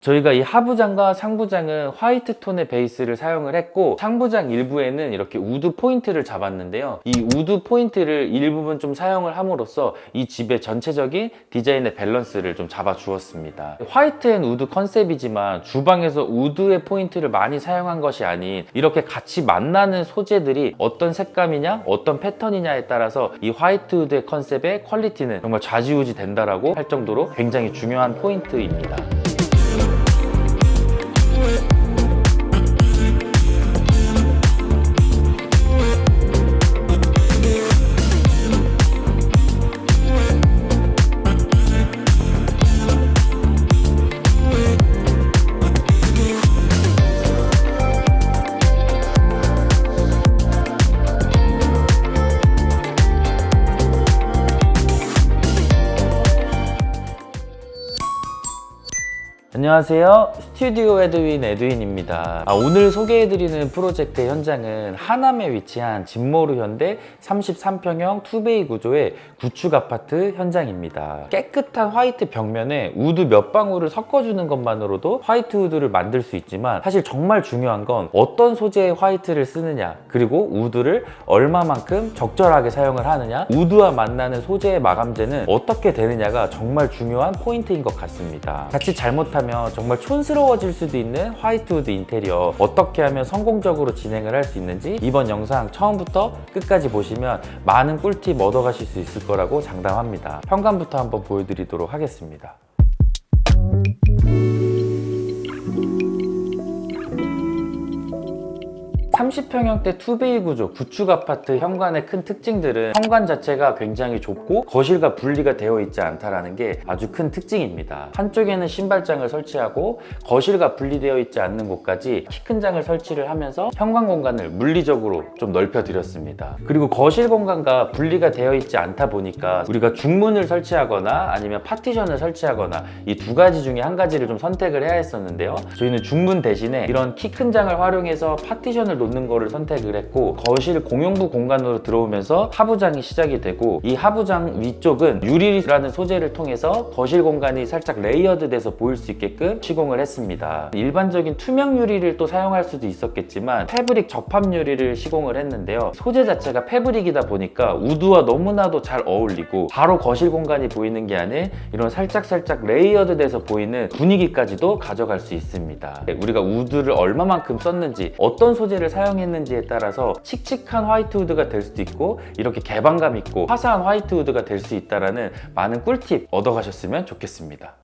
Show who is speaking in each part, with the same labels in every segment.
Speaker 1: 저희가 이 하부장과 상부장은 화이트 톤의 베이스를 사용을 했고 상부장 일부에는 이렇게 우드 포인트를 잡았는데요. 이 우드 포인트를 일부분 좀 사용을 함으로써 이 집의 전체적인 디자인의 밸런스를 좀 잡아 주었습니다. 화이트 앤 우드 컨셉이지만 주방에서 우드의 포인트를 많이 사용한 것이 아닌 이렇게 같이 만나는 소재들이 어떤 색감이냐 어떤 패턴이냐에 따라서 이 화이트 우드의 컨셉의 퀄리티는 정말 좌지우지 된다라고 할 정도로 굉장히 중요한 포인트입니다. 안녕하세요. 스튜디오 에드윈 에드윈입니다. 아, 오늘 소개해드리는 프로젝트 현장은 하남에 위치한 진모르 현대 33평형 투베이 구조의 구축 아파트 현장입니다. 깨끗한 화이트 벽면에 우드 몇 방울을 섞어주는 것만으로도 화이트 우드를 만들 수 있지만 사실 정말 중요한 건 어떤 소재의 화이트를 쓰느냐 그리고 우드를 얼마만큼 적절하게 사용을 하느냐 우드와 만나는 소재의 마감재는 어떻게 되느냐가 정말 중요한 포인트인 것 같습니다. 자칫 잘못하면 정말 촌스러 워질 수도 있는 화이트우드 인테리어 어떻게 하면 성공적으로 진행을 할 수 있는지 이번 영상 처음부터 끝까지 보시면 많은 꿀팁 얻어가실 수 있을 거라고 장담합니다. 현관부터 한번 보여드리도록 하겠습니다. 삼십 평형대 투베이 구조 구축 아파트 현관의 큰 특징들은 현관 자체가 굉장히 좁고 거실과 분리가 되어 있지 않다라는 게 아주 큰 특징입니다. 한쪽에는 신발장을 설치하고 거실과 분리되어 있지 않는 곳까지 키 큰 장을 설치를 하면서 현관 공간을 물리적으로 좀 넓혀 드렸습니다. 그리고 거실 공간과 분리가 되어 있지 않다 보니까 우리가 중문을 설치하거나 아니면 파티션을 설치하거나 이 두 가지 중에 한 가지를 좀 선택을 해야 했었는데요. 저희는 중문 대신에 이런 키 큰 장을 활용해서 파티션을 놓는 거를 선택을 했고 거실 공용부 공간으로 들어오면서 하부장이 시작이 되고 이 하부장 위쪽은 유리라는 소재를 통해서 거실 공간이 살짝 레이어드 돼서 보일 수 있게끔 시공을 했습니다. 일반적인 투명 유리를 또 사용할 수도 있었겠지만 패브릭 접합 유리를 시공을 했는데요. 소재 자체가 패브릭이다 보니까 우드와 너무나도 잘 어울리고 바로 거실 공간이 보이는 게 아닌 이런 살짝살짝 레이어드 돼서 보이는 분위기까지도 가져갈 수 있습니다. 우리가 우드를 얼마만큼 썼는지 어떤 소재를 사용 했는지에 따라서 칙칙한 화이트우드가 될 수도 있고 이렇게 개방감 있고 화사한 화이트우드가 될 수 있다라는 많은 꿀팁 얻어가셨으면 좋겠습니다.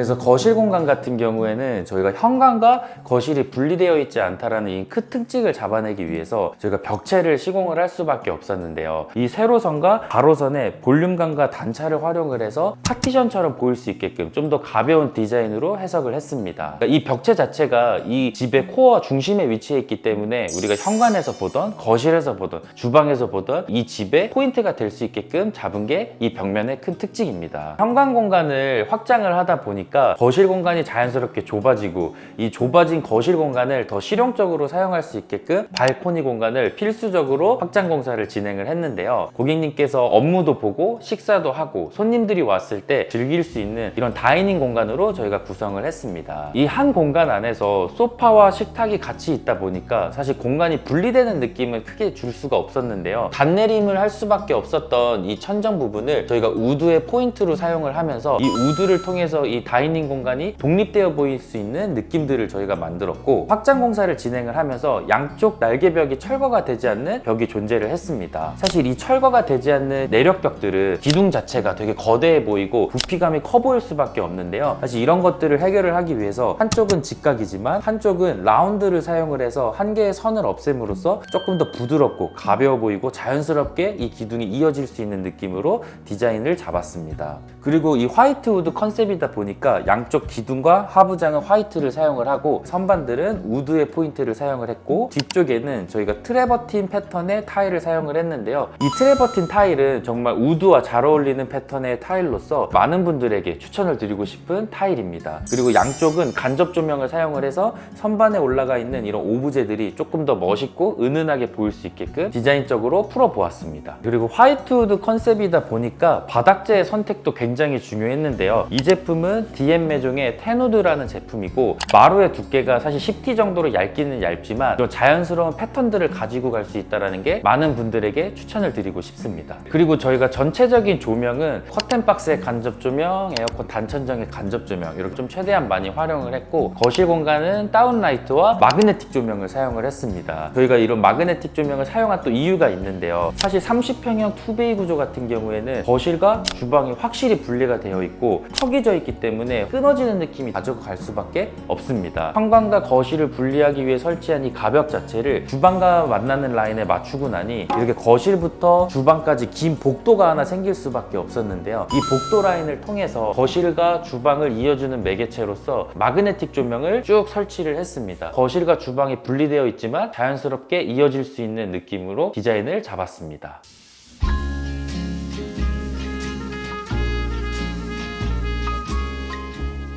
Speaker 1: 그래서 거실 공간 같은 경우에는 저희가 현관과 거실이 분리되어 있지 않다라는 이 큰 특징을 잡아내기 위해서 저희가 벽체를 시공을 할 수밖에 없었는데요. 이 세로선과 가로선의 볼륨감과 단차를 활용을 해서 파티션처럼 보일 수 있게끔 좀 더 가벼운 디자인으로 해석을 했습니다. 그러니까 이 벽체 자체가 이 집의 코어 중심에 위치해 있기 때문에 우리가 현관에서 보던 거실에서 보던 주방에서 보던 이 집의 포인트가 될 수 있게끔 잡은 게 이 벽면의 큰 특징입니다. 현관 공간을 확장을 하다 보니까 거실 공간이 자연스럽게 좁아지고 이 좁아진 거실 공간을 더 실용적으로 사용할 수 있게끔 발코니 공간을 필수적으로 확장 공사를 진행을 했는데요. 고객님께서 업무도 보고 식사도 하고 손님들이 왔을 때 즐길 수 있는 이런 다이닝 공간으로 저희가 구성을 했습니다. 이 한 공간 안에서 소파와 식탁이 같이 있다 보니까 사실 공간이 분리되는 느낌을 크게 줄 수가 없었는데요. 단내림을 할 수밖에 없었던 이 천정 부분을 저희가 우드의 포인트로 사용을 하면서 이 우드를 통해서 이 다이닝 공간이 독립되어 보일 수 있는 느낌들을 저희가 만들었고 확장 공사를 진행을 하면서 양쪽 날개벽이 철거가 되지 않는 벽이 존재를 했습니다. 사실 이 철거가 되지 않는 내력벽들은 기둥 자체가 되게 거대해 보이고 부피감이 커 보일 수밖에 없는데요. 사실 이런 것들을 해결을 하기 위해서 한쪽은 직각이지만 한쪽은 라운드를 사용을 해서 한 개의 선을 없앰으로써 조금 더 부드럽고 가벼워 보이고 자연스럽게 이 기둥이 이어질 수 있는 느낌으로 디자인을 잡았습니다. 그리고 이 화이트 우드 컨셉이다 보니까 보니까 양쪽 기둥과 하부장은 화이트를 사용을 하고 선반들은 우드의 포인트를 사용을 했고 뒤쪽에는 저희가 트레버틴 패턴의 타일을 사용을 했는데요. 이 트레버틴 타일은 정말 우드와 잘 어울리는 패턴의 타일로서 많은 분들에게 추천을 드리고 싶은 타일입니다. 그리고 양쪽은 간접 조명을 사용을 해서 선반에 올라가 있는 이런 오브제들이 조금 더 멋있고 은은하게 보일 수 있게끔 디자인적으로 풀어보았습니다. 그리고 화이트 우드 컨셉이다 보니까 바닥재의 선택도 굉장히 중요했는데요. 이 제품은 DM 매 종의 테누드라는 제품이고 마루의 두께가 사실 10T 정도로 얇기는 얇지만 이런 자연스러운 패턴들을 가지고 갈 수 있다는 게 많은 분들에게 추천을 드리고 싶습니다. 그리고 저희가 전체적인 조명은 커튼 박스의 간접 조명, 에어컨 단천정의 간접 조명 이렇게 좀 최대한 많이 활용을 했고 거실 공간은 다운라이트와 마그네틱 조명을 사용을 했습니다. 저희가 이런 마그네틱 조명을 사용한 또 이유가 있는데요. 사실 30평형 투베이 구조 같은 경우에는 거실과 주방이 확실히 분리가 되어 있고 턱이 져 있기 때문에 끊어지는 느낌이 가지고 갈 수밖에 없습니다. 현관과 거실을 분리하기 위해 설치한 이 가벽 자체를 주방과 만나는 라인에 맞추고 나니 이렇게 거실부터 주방까지 긴 복도가 하나 생길 수밖에 없었는데요. 이 복도 라인을 통해서 거실과 주방을 이어주는 매개체로서 마그네틱 조명을 쭉 설치를 했습니다. 거실과 주방이 분리되어 있지만 자연스럽게 이어질 수 있는 느낌으로 디자인을 잡았습니다.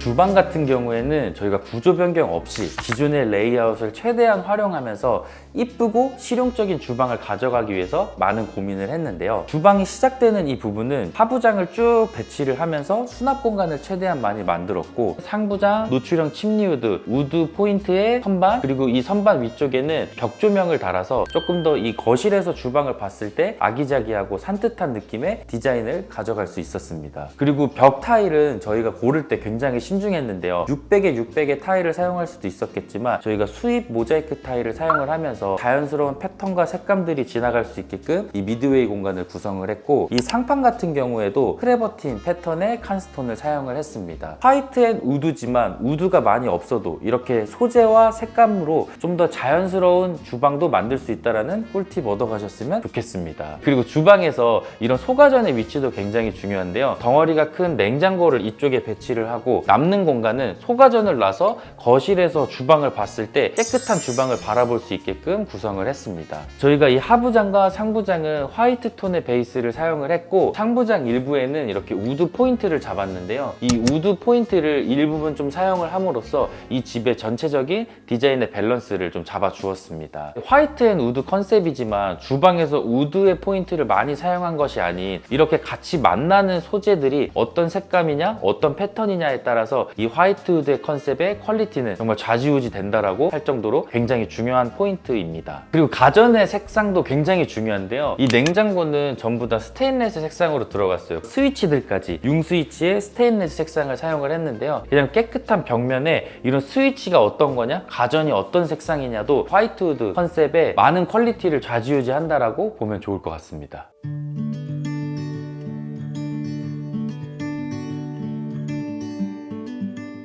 Speaker 1: 주방 같은 경우에는 저희가 구조 변경 없이 기존의 레이아웃을 최대한 활용하면서 이쁘고 실용적인 주방을 가져가기 위해서 많은 고민을 했는데요. 주방이 시작되는 이 부분은 하부장을 쭉 배치를 하면서 수납 공간을 최대한 많이 만들었고 상부장, 노출형 침리우드, 우드 포인트의 선반 그리고 이 선반 위쪽에는 벽 조명을 달아서 조금 더 이 거실에서 주방을 봤을 때 아기자기하고 산뜻한 느낌의 디자인을 가져갈 수 있었습니다. 그리고 벽 타일은 저희가 고를 때 굉장히 신 중했는데요. 600에 600의 타일을 사용할 수도 있었겠지만 저희가 수입 모자이크 타일을 사용을 하면서 자연스러운 패턴과 색감들이 지나갈 수 있게끔 이 미드웨이 공간을 구성을 했고 이 상판 같은 경우에도 크레버틴 패턴의 칸스톤을 사용을 했습니다. 화이트 앤 우드지만 우드가 많이 없어도 이렇게 소재와 색감으로 좀 더 자연스러운 주방도 만들 수 있다는 꿀팁 얻어가셨으면 좋겠습니다. 그리고 주방에서 이런 소가전의 위치도 굉장히 중요한데요. 덩어리가 큰 냉장고를 이쪽에 배치를 하고 남는 공간은 소가전을 놔서 거실에서 주방을 봤을 때 깨끗한 주방을 바라볼 수 있게끔 구성을 했습니다. 저희가 이 하부장과 상부장은 화이트 톤의 베이스를 사용을 했고 상부장 일부에는 이렇게 우드 포인트를 잡았는데요. 이 우드 포인트를 일부분 좀 사용을 함으로써 이 집의 전체적인 디자인의 밸런스를 좀 잡아 주었습니다. 화이트 앤 우드 컨셉이지만 주방에서 우드의 포인트를 많이 사용한 것이 아닌 이렇게 같이 만나는 소재들이 어떤 색감이냐 어떤 패턴이냐에 따라서 이 화이트 우드의 컨셉의 퀄리티는 정말 좌지우지 된다라고 할 정도로 굉장히 중요한 포인트입니다. 그리고 가전의 색상도 굉장히 중요한데요. 이 냉장고는 전부 다 스테인레스 색상으로 들어갔어요. 스위치들까지 융스위치에 스테인레스 색상을 사용을 했는데요. 그냥 깨끗한 벽면에 이런 스위치가 어떤 거냐, 가전이 어떤 색상이냐도 화이트우드 컨셉에 많은 퀄리티를 좌지우지 한다라고 보면 좋을 것 같습니다.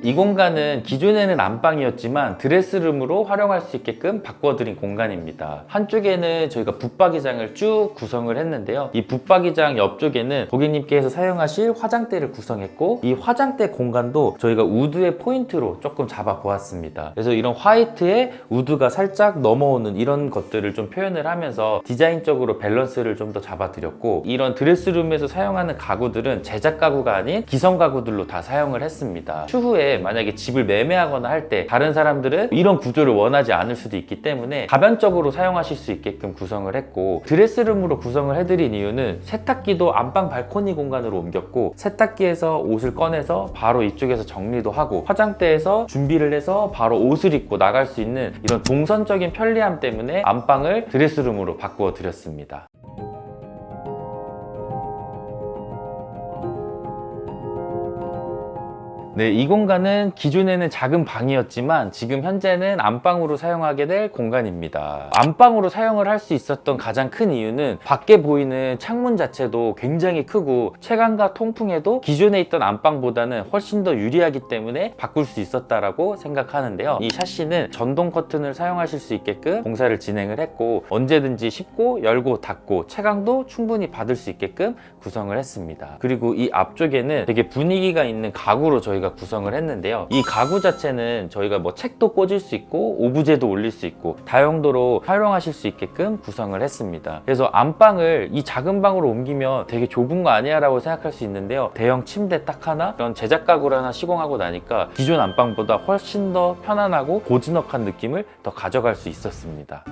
Speaker 1: 이 공간은 기존에는 안방이었지만 드레스룸으로 활용할 수 있게끔 바꿔드린 공간입니다. 한쪽에는 저희가 붙박이장을 쭉 구성을 했는데요. 이 붙박이장 옆쪽에는 고객님께서 사용하실 화장대를 구성했고 이 화장대 공간도 저희가 우드의 포인트로 조금 잡아 보았습니다. 그래서 이런 화이트에 우드가 살짝 넘어오는 이런 것들을 좀 표현을 하면서 디자인적으로 밸런스를 좀 더 잡아드렸고 이런 드레스룸에서 사용하는 가구들은 제작 가구가 아닌 기성 가구들로 다 사용을 했습니다. 추후에 만약에 집을 매매하거나 할 때 다른 사람들은 이런 구조를 원하지 않을 수도 있기 때문에 가변적으로 사용하실 수 있게끔 구성을 했고 드레스룸으로 구성을 해드린 이유는 세탁기도 안방 발코니 공간으로 옮겼고 세탁기에서 옷을 꺼내서 바로 이쪽에서 정리도 하고 화장대에서 준비를 해서 바로 옷을 입고 나갈 수 있는 이런 동선적인 편리함 때문에 안방을 드레스룸으로 바꾸어 드렸습니다. 네, 이 공간은 기존에는 작은 방이었지만 지금 현재는 안방으로 사용하게 될 공간입니다. 안방으로 사용을 할 수 있었던 가장 큰 이유는 밖에 보이는 창문 자체도 굉장히 크고 체감과 통풍에도 기존에 있던 안방보다는 훨씬 더 유리하기 때문에 바꿀 수 있었다라고 생각하는데요. 이 샤시는 전동 커튼을 사용하실 수 있게끔 공사를 진행을 했고 언제든지 쉽고 열고 닫고 채광도 충분히 받을 수 있게끔 구성을 했습니다. 그리고 이 앞쪽에는 되게 분위기가 있는 가구로 저희가 저희가 구성을 했는데요. 이 가구 자체는 저희가 뭐 책도 꽂을 수 있고 오브제도 올릴 수 있고 다용도로 활용하실 수 있게끔 구성을 했습니다. 그래서 안방을 이 작은 방으로 옮기면 되게 좁은 거 아니야 라고 생각할 수 있는데요. 대형 침대 딱 하나 이런 제작 가구를 하나 시공하고 나니까 기존 안방보다 훨씬 더 편안하고 고즈넉한 느낌을 더 가져갈 수 있었습니다.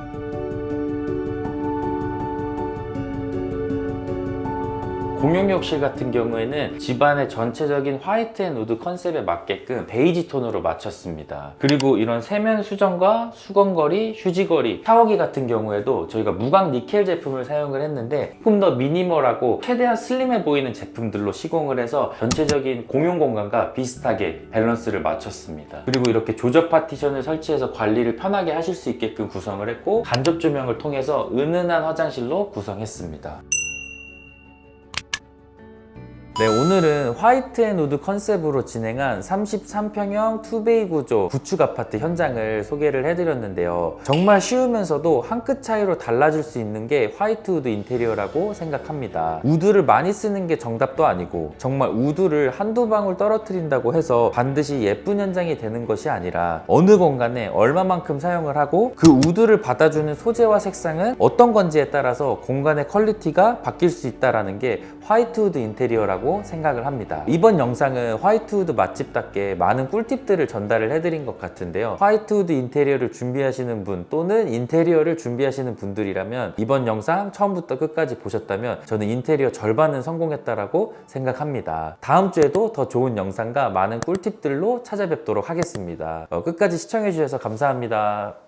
Speaker 1: 공용 욕실 같은 경우에는 집안의 전체적인 화이트 앤 우드 컨셉에 맞게끔 베이지 톤으로 맞췄습니다. 그리고 이런 세면 수전과 수건거리, 휴지거리, 샤워기 같은 경우에도 저희가 무광 니켈 제품을 사용을 했는데 조금 더 미니멀하고 최대한 슬림해 보이는 제품들로 시공을 해서 전체적인 공용 공간과 비슷하게 밸런스를 맞췄습니다. 그리고 이렇게 조적 파티션을 설치해서 관리를 편하게 하실 수 있게끔 구성을 했고 간접 조명을 통해서 은은한 화장실로 구성했습니다. 네, 오늘은 화이트 앤 우드 컨셉으로 진행한 33평형 투베이 구조 구축 아파트 현장을 소개를 해드렸는데요. 정말 쉬우면서도 한 끗 차이로 달라질 수 있는 게 화이트 우드 인테리어라고 생각합니다. 우드를 많이 쓰는 게 정답도 아니고 정말 우드를 한두 방울 떨어뜨린다고 해서 반드시 예쁜 현장이 되는 것이 아니라 어느 공간에 얼마만큼 사용을 하고 그 우드를 받아주는 소재와 색상은 어떤 건지에 따라서 공간의 퀄리티가 바뀔 수 있다는 게 화이트 우드 인테리어라 고 생각을 합니다. 이번 영상은 화이트우드 맛집답게 많은 꿀팁들을 전달을 해드린 것 같은데요. 화이트우드 인테리어를 준비하시는 분 또는 인테리어를 준비하시는 분들이라면 이번 영상 처음부터 끝까지 보셨다면 저는 인테리어 절반은 성공했다라고 생각합니다. 다음 주에도 더 좋은 영상과 많은 꿀팁들로 찾아뵙도록 하겠습니다. 어, 끝까지 시청해주셔서 감사합니다.